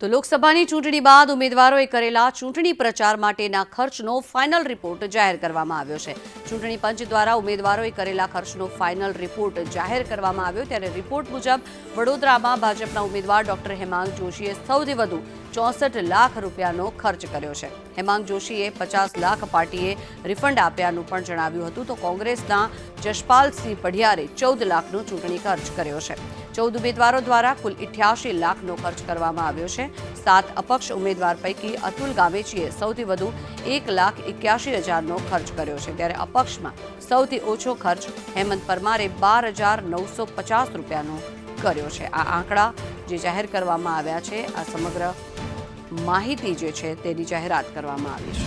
તો લોકસભાની ચૂંટણી બાદ ઉમેદવારોએ કરેલા ચૂંટણી પ્રચાર માટેના ખર્ચનો ફાઇનલ રિપોર્ટ જાહેર કરવામાં આવ્યો છે. ચૂંટણી પંચ દ્વારા ઉમેદવારોએ કરેલા ખર્ચનો ફાઇનલ રિપોર્ટ જાહેર કરવામાં આવ્યો. ત્યારે રિપોર્ટ મુજબ વડોદરામાં ભાજપના ઉમેદવાર ડોક્ટર હેમાંગ જોશીએ સૌથી વધુ ચોસઠ લાખ રૂપિયાનો ખર્ચ કર્યો છે. હેમાંગ જોશીએ પચાસ લાખ પાર્ટીએ રિફંડ આપ્યાનું પણ જણાવ્યું હતું. તો કોંગ્રેસના જશપાલસિંહ પઢિયારે ચૌદ લાખનો ચૂંટણી ખર્ચ કર્યો છે. ચૌદ ઉમેદવારો દ્વારા કુલ ઇઠ્યાસી લાખનો ખર્ચ કરવામાં આવ્યો છે. સાત અપક્ષ ઉમેદવાર પૈકી અતુલ ગામેચીએ સૌથી વધુ એક લાખ એક્યાસી હજારનો ખર્ચ કર્યો છે. ત્યારે અપક્ષમાં સૌથી ઓછો ખર્ચ હેમંત પરમારે બાર હજાર નવસો પચાસ રૂપિયાનો કર્યો છે. આ આંકડા જે જાહેર કરવામાં આવ્યા છે, આ સમગ્ર માહિતી જે છે તેની જાહેરાત કરવામાં આવી છે.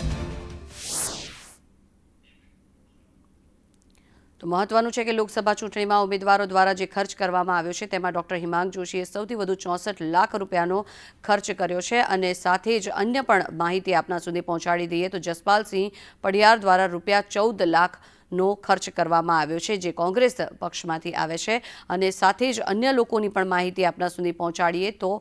તો મહત્વનું છે કે લોકસભા ચૂંટણીમાં ઉમેદવારો દ્વારા જે ખર્ચ કરવામાં આવ્યો છે તેમાં ડોક્ટર હિમાંગ જોશીએ સૌથી વધુ ચોસઠ લાખ રૂપિયાનો ખર્ચ કર્યો છે અને સાથે જ અન્ય પણ માહિતી આપના સુધી પહોંચાડી દઈએ તો જસપાલસિંહ પડિયાર દ્વારા રૂપિયા ચૌદ લાખ નો ખર્ચ કરવામાં આવ્યો છે જે કોંગ્રેસ પક્ષમાંથી આવે છે અને સાથે જ અન્ય લોકોની પણ માહિતી આપના સુધી પહોંચાડીએ તો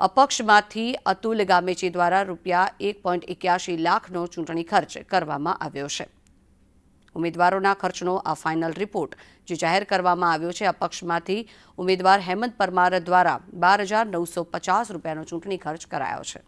અપક્ષમાંથી અતુલ ગામેચી દ્વારા રૂપિયા એક પોઈન્ટ એક્યાસી લાખનો ચૂંટણી ખર્ચ કરવામાં આવ્યો છે. ઉમેદવારોના ખર્ચનો આ ફાઇનલ રિપોર્ટ જે જાહેર કરવામાં આવ્યો છે, અપક્ષમાંથી ઉમેદવાર હેમંત પરમાર દ્વારા બાર હજાર નવસો પચાસ રૂપિયાનો ચૂંટણી ખર્ચ કરાયો છે.